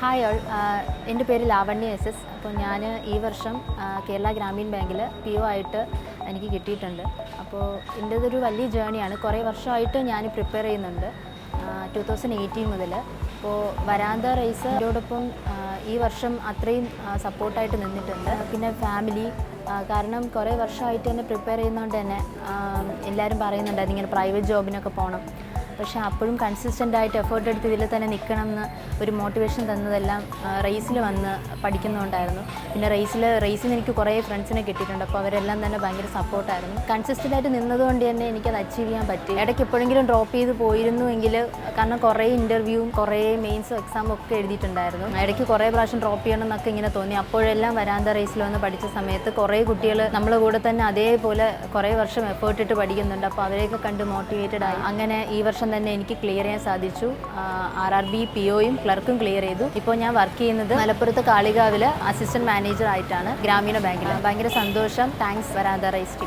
Hi all എന്റെ പേര് ലാവണ്യ S S അപ്പോൾ ഞാൻ ഈ വർഷം കേരള ഗ്രാമീൺ ബാങ്കിൽ പി ഒ ആയിട്ട് എനിക്ക് കിട്ടിയിട്ടുണ്ട്. അപ്പോൾ എന്റേതൊരു വലിയ ജേണിയാണ്. കുറേ വർഷമായിട്ട് ഞാൻ പ്രിപ്പയർ ചെയ്യുന്നുണ്ട് ടു തൗസൻഡ് എയ്റ്റീൻ മുതൽ. അപ്പോൾ വരാന്ത റേസ് ഇതിനോടൊപ്പം ഈ വർഷം അത്രയും സപ്പോർട്ടായിട്ട് നിന്നിട്ടുണ്ട്. പിന്നെ ഫാമിലി കാരണം കുറേ വർഷമായിട്ട് തന്നെ പ്രിപ്പയർ ചെയ്യുന്നതുകൊണ്ട് തന്നെ എല്ലാവരും പറയുന്നുണ്ടായിരുന്നു ഇങ്ങനെ പ്രൈവറ്റ് ജോബിനൊക്കെ പോകണം പക്ഷേ അപ്പോഴും കൺസിസ്റ്റന്റ് ആയിട്ട് എഫേർട്ട് എടുത്ത് ഇതിൽ തന്നെ നിൽക്കണം എന്ന് ഒരു മോട്ടിവേഷൻ തന്നതെല്ലാം റേസിൽ വന്ന് പഠിക്കുന്നതുകൊണ്ടായിരുന്നു. പിന്നെ റേസിൽ റേസിൽ എനിക്ക് കുറേ ഫ്രണ്ട്സിനെ കിട്ടിയിട്ടുണ്ട്. അപ്പോൾ അവരെല്ലാം തന്നെ ഭയങ്കര സപ്പോർട്ടായിരുന്നു കൺസിസ്റ്റന്റ് ആയിട്ട് നിന്നതുകൊണ്ട് തന്നെ എനിക്കത് അച്ചീവ് ചെയ്യാൻ പറ്റി. ഇടയ്ക്ക് എപ്പോഴെങ്കിലും ഡ്രോപ്പ് ചെയ്ത് പോയിരുന്നുവെങ്കിൽ കാരണം കുറേ ഇന്റർവ്യൂവും കുറേ മെയിൻസും എക്സാമും ഒക്കെ എഴുതിയിട്ടുണ്ടായിരുന്നു. ഇടയ്ക്ക് കുറേ പ്രാവശ്യം ഡ്രോപ്പ് ചെയ്യണം എന്നൊക്കെ ഇങ്ങനെ തോന്നി. അപ്പോഴെല്ലാം വരാന്ത റേസിൽ വന്ന് പഠിച്ച സമയത്ത് കുറേ കുട്ടികൾ നമ്മളെ കൂടെ തന്നെ അതേപോലെ കുറേ വർഷം എഫേർട്ട് ഇട്ട് പഠിക്കുന്നുണ്ട്. അപ്പോൾ അവരെയൊക്കെ കണ്ട് മോട്ടിവേറ്റഡ് ആയി. അങ്ങനെ ഈ വർഷം തന്നെ എനിക്ക് ക്ലിയർ ചെയ്യാൻ സാധിച്ചു. ആർ ആർ ബി പി ഒയും ക്ലർക്കും ക്ലിയർ ചെയ്തു. ഇപ്പോൾ ഞാൻ വർക്ക് ചെയ്യുന്നത് മലപ്പുറത്ത് കാളികാവിൽ അസിസ്റ്റന്റ് മാനേജർ ആയിട്ടാണ് ഗ്രാമീണ ബാങ്കിൽ ഭയങ്കര സന്തോഷം. Thanks വരാന്ത rice